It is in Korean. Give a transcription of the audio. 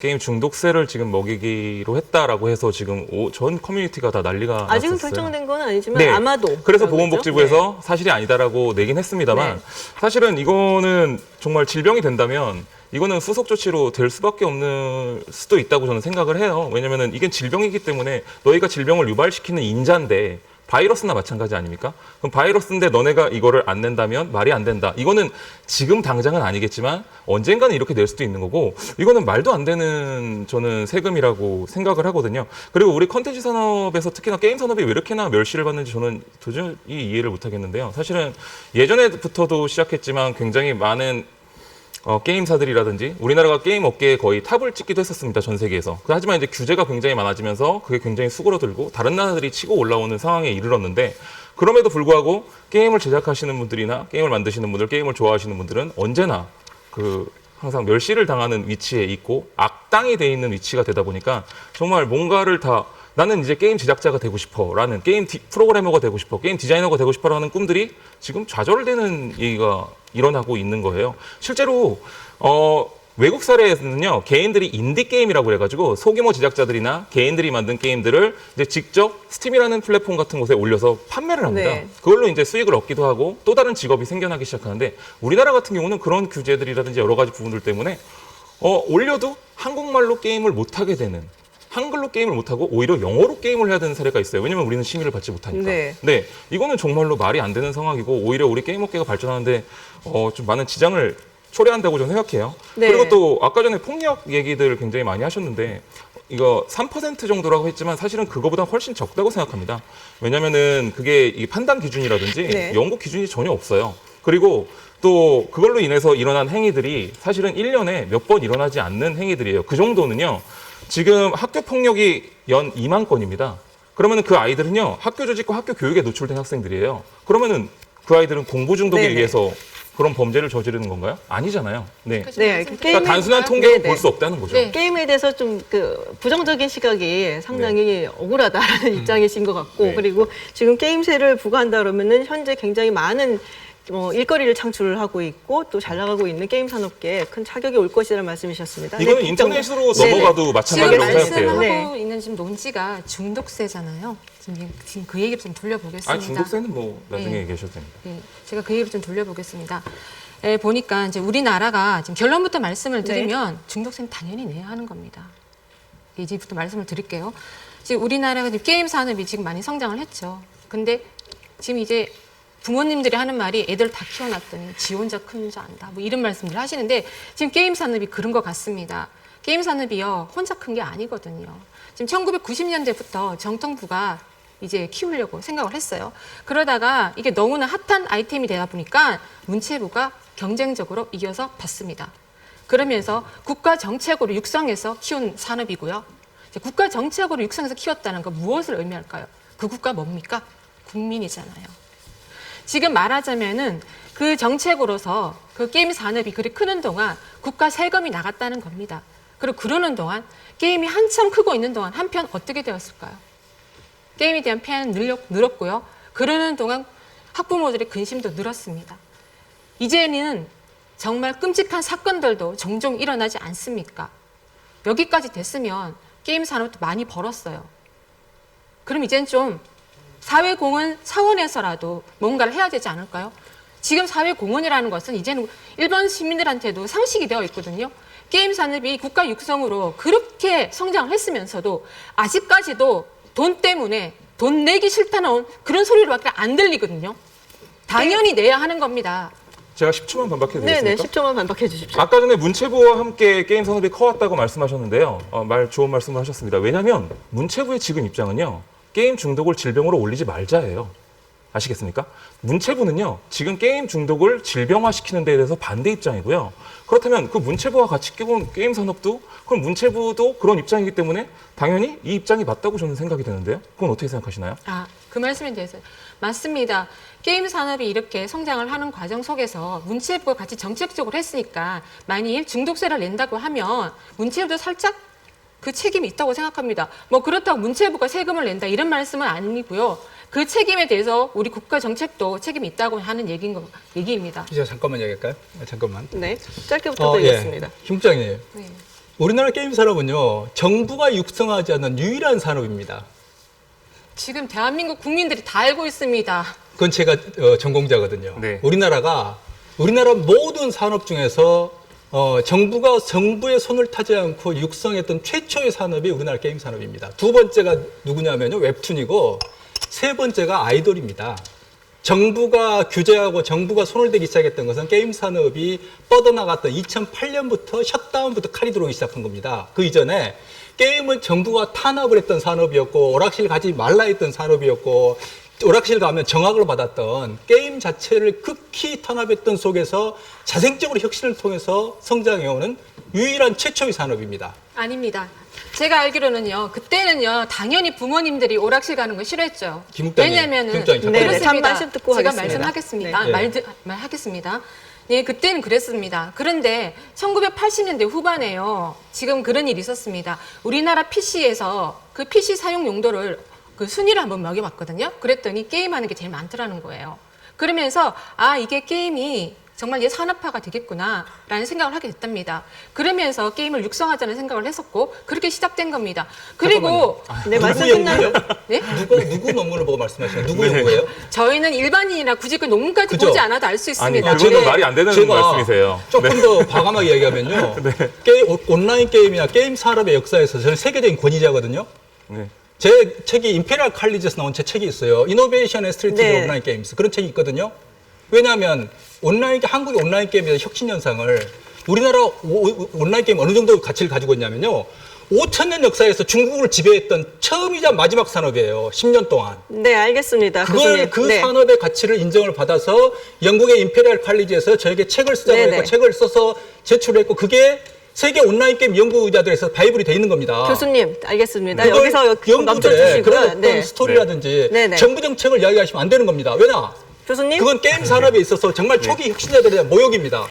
게임 중독세를 지금 먹이기로 했다라고 해서 지금 오- 전 커뮤니티가 다 난리가 아직은 났었어요. 결정된 건 아니지만 네. 아마도 그래서 그런 보건복지부에서 사실이 아니다라고 내긴 했습니다만 네. 사실은 이거는 정말 질병이 된다면 이거는 후속 조치로 될 수밖에 없는 수도 있다고 저는 생각을 해요. 왜냐면은 이게 질병이기 때문에 너희가 질병을 유발시키는 인자인데 바이러스나 마찬가지 아닙니까? 그럼 바이러스인데 너네가 이거를 안 낸다면 말이 안 된다. 이거는 지금 당장은 아니겠지만 언젠가는 이렇게 될 수도 있는 거고 이거는 말도 안 되는 저는 세금이라고 생각을 하거든요. 그리고 우리 컨텐츠 산업에서 특히나 게임 산업이 왜 이렇게나 멸시를 받는지 저는 도저히 이해를 못 하겠는데요. 사실은 예전에부터도 시작했지만 굉장히 많은 어, 게임사들이라든지 우리나라가 게임 업계에 거의 탑을 찍기도 했었습니다 전 세계에서. 그 하지만 이제 규제가 굉장히 많아지면서 그게 굉장히 수그러들고 다른 나라들이 치고 올라오는 상황에 이르렀는데 그럼에도 불구하고 게임을 제작하시는 분들이나 게임을 만드시는 분들, 게임을 좋아하시는 분들은 언제나 그 항상 멸시를 당하는 위치에 있고 악당이 돼 있는 위치가 되다 보니까 정말 뭔가를 다 나는 이제 게임 제작자가 되고 싶어라는 게임 디- 프로그래머가 되고 싶어, 게임 디자이너가 되고 싶어라는 꿈들이 지금 좌절되는 얘기가 일어나고 있는 거예요. 실제로 어, 외국 사례에서는요 개인들이 인디 게임이라고 그래가지고 소규모 제작자들이나 개인들이 만든 게임들을 이제 직접 스팀이라는 플랫폼 같은 곳에 올려서 판매를 합니다. 네. 그걸로 이제 수익을 얻기도 하고 또 다른 직업이 생겨나기 시작하는데 우리나라 같은 경우는 그런 규제들이라든지 여러 가지 부분들 때문에 어, 올려도 한국말로 게임을 못 하게 되는 한글로 게임을 못 하고 오히려 영어로 게임을 해야 되는 사례가 있어요. 왜냐면 우리는 심의를 받지 못하니까. 네. 이거는 정말로 말이 안 되는 상황이고 오히려 우리 게임 업계가 발전하는데 어, 좀 많은 지장을 초래한다고 저는 생각해요. 네. 그리고 또 아까 전에 폭력 얘기들 굉장히 많이 하셨는데 이거 3% 정도라고 했지만 사실은 그거보다 훨씬 적다고 생각합니다. 왜냐면은 그게 이 판단 기준이라든지 네. 연구 기준이 전혀 없어요. 그리고 또 그걸로 인해서 일어난 행위들이 사실은 1년에 몇 번 일어나지 않는 행위들이에요. 그 정도는요. 지금 학교 폭력이 연 2만 건입니다. 그러면은 그 아이들은요. 학교 조직과 학교 교육에 노출된 학생들이에요. 그러면은 그 아이들은 공부 중독에 네네. 의해서 그런 범죄를 저지르는 건가요? 아니잖아요. 네. 네, 그러니까 게임에- 단순한 통계로 네네. 볼 수 없다는 거죠. 네. 게임에 대해서 좀 그 부정적인 시각이 상당히 억울하다라는 입장이신 것 같고 네. 그리고 지금 게임세를 부과한다 그러면은 현재 굉장히 많은 뭐 일거리를 창출을 하고 있고 또 잘 나가고 있는 게임 산업계에 큰 타격이 올 것이라는 말씀이셨습니다. 이거는 네, 인터넷으로 네네. 넘어가도 지금 마찬가지라고 생각돼요. 말씀하고 네. 있는 지금 논지가 중독세잖아요. 지금, 지금 그 얘기를 좀 돌려보겠습니다. 아 중독세는 뭐 나중에 네. 얘기하셔도 됩니다. 네, 제가 그 얘기를 좀 돌려보겠습니다. 에, 보니까 이제 우리나라가 지금 결론부터 말씀을 네. 드리면 중독세는 당연히 내야 하는 겁니다. 이제부터 말씀을 드릴게요. 지금 우리나라가 지금 게임 산업이 지금 많이 성장을 했죠. 근데 지금 이제 부모님들이 하는 말이 애들 다 키워놨더니 지 혼자 큰 줄 안다. 뭐 이런 말씀들 하시는데 지금 게임 산업이 그런 것 같습니다. 게임 산업이요 혼자 큰 게 아니거든요. 지금 1990년대부터 정통부가 이제 키우려고 생각을 했어요. 그러다가 이게 너무나 핫한 아이템이 되다 보니까 문체부가 경쟁적으로 이겨서 받습니다. 그러면서 국가 정책으로 육성해서 키운 산업이고요. 국가 정책으로 육성해서 키웠다는 건 무엇을 의미할까요? 그 국가 뭡니까? 국민이잖아요. 지금 말하자면은 그 정책으로서 그 게임 산업이 그리 크는 동안 국가 세금이 나갔다는 겁니다. 그리고 그러는 동안 게임이 한참 크고 있는 동안 한편 어떻게 되었을까요? 게임에 대한 팬은 늘렸, 늘었고요. 그러는 동안 학부모들의 근심도 늘었습니다. 이제는 정말 끔찍한 사건들도 종종 일어나지 않습니까? 여기까지 됐으면 게임 산업도 많이 벌었어요. 그럼 이젠 좀 사회 공헌 차원에서라도 뭔가를 해야 되지 않을까요? 지금 사회 공헌이라는 것은 이제는 일반 시민들한테도 상식이 되어 있거든요. 게임 산업이 국가 육성으로 그렇게 성장을 했으면서도 아직까지도 돈 때문에 돈 내기 싫다는 그런 소리로밖에 안 들리거든요. 당연히 내야 하는 겁니다. 제가 10초만 반박해도 네, 네, 되겠습니까? 10초만 반박해 주십시오. 아까 전에 문체부와 함께 게임 산업이 커왔다고 말씀하셨는데요. 어, 말 좋은 말씀을 하셨습니다. 왜냐하면 문체부의 지금 입장은요. 게임 중독을 질병으로 올리지 말자예요. 아시겠습니까? 문체부는요. 지금 게임 중독을 질병화시키는 데에 대해서 반대 입장이고요. 그렇다면 그 문체부와 같이 끼고 게임 산업도 그럼 문체부도 그런 입장이기 때문에 당연히 이 입장이 맞다고 저는 생각이 되는데요. 그건 어떻게 생각하시나요? 아, 그 말씀에 대해서 맞습니다. 게임 산업이 이렇게 성장을 하는 과정 속에서 문체부가 같이 정책적으로 했으니까 만일 중독세를 낸다고 하면 문체부도 살짝 그 책임이 있다고 생각합니다. 뭐 그렇다고 문체부가 세금을 낸다 이런 말씀은 아니고요. 그 책임에 대해서 우리 국가 정책도 책임이 있다고 하는 얘기인 거, 얘기입니다. 이제 잠깐만 얘기할까요? 아, 잠깐만. 네, 짧게 어, 부탁드리겠습니다. 예. 김국장님, 네. 우리나라 게임 산업은요 정부가 육성하지 않는 유일한 산업입니다. 지금 대한민국 국민들이 다 알고 있습니다. 그건 제가 어, 전공자거든요. 네. 우리나라가 우리나라 모든 산업 중에서 어, 정부가 정부의 손을 타지 않고 육성했던 최초의 산업이 우리나라 게임 산업입니다. 두 번째가 누구냐면요 웹툰이고 세 번째가 아이돌입니다. 정부가 규제하고 정부가 손을 대기 시작했던 것은 게임 산업이 뻗어나갔던 2008년부터 셧다운부터 칼이 들어오기 시작한 겁니다. 그 이전에 게임은 정부가 탄압을 했던 산업이었고 오락실 가지 말라 했던 산업이었고 오락실 가면 정학을 받았던 게임 자체를 극히 탄압했던 속에서 자생적으로 혁신을 통해서 성장해오는 유일한 최초의 산업입니다. 아닙니다. 제가 알기로는요. 그때는요. 당연히 부모님들이 오락실 가는 거 싫어했죠. 김국장님, 왜냐면은 김국장님, 잠깐만요. 네, 네, 잠깐 그렇습니다. 말씀 듣고 제가 하겠습니다. 말씀하겠습니다. 네. 말, 말하겠습니다. 네, 그때는 그랬습니다. 그런데 1980년대 후반에요. 지금 그런 일이 있었습니다. 우리나라 PC에서 그 PC 사용 용도를 그 순위를 한번 매겨봤거든요. 그랬더니 게임하는 게 제일 많더라는 거예요. 그러면서 아 이게 게임이 정말 얘 산업화가 되겠구나라는 생각을 하게 됐답니다. 그러면서 게임을 육성하자는 생각을 했었고 그렇게 시작된 겁니다. 그리고 네, 말씀 끝나요. 네? 누구 누구 논문을 보고 말씀하시나요? 누구 네. 연구예요? 저희는 일반인이나 굳이 그 논문까지 그죠? 보지 않아도 알수 아니 있습니다. 그거는 제가- 말이 안 되는 제가 말씀이세요. 조금 네. 더 과감하게 얘기하면요. 게, 온라인 게임이나 게임 산업의 역사에서 저는 세계적인 권위자거든요. 네. 제 책이 임페리얼 칼리지에서 나온 제 책이 있어요. 이노베이션 앤 스트리트 네. 온라인 게임스. 그런 책이 있거든요. 왜냐하면 온라인 한국의 온라인 게임에 대한 혁신 현상을 우리나라 오- 오- 온라인 게임 어느 정도 가치를 가지고 있냐면요. 5천 년 역사에서 중국을 지배했던 처음이자 마지막 산업이에요. 10년 동안. 네, 알겠습니다. 그걸 교수님. 그 네. 산업의 가치를 인정을 받아서 영국의 임페리얼 칼리지에서 저에게 책을 쓰자고 네네. 했고 책을 써서 제출했고 그게 세계 온라인 게임 연구자들에서 바이블이 돼 있는 겁니다. 교수님, 알겠습니다. 그걸 여기서 연구들의 멈춰주시고요. 그런 어떤 네. 스토리라든지 네. 네네. 정부 정책을 이야기하시면 안 되는 겁니다. 왜냐? 교수님. 그건 게임 산업에 있어서 정말 초기 혁신자들에 대한 모욕입니다.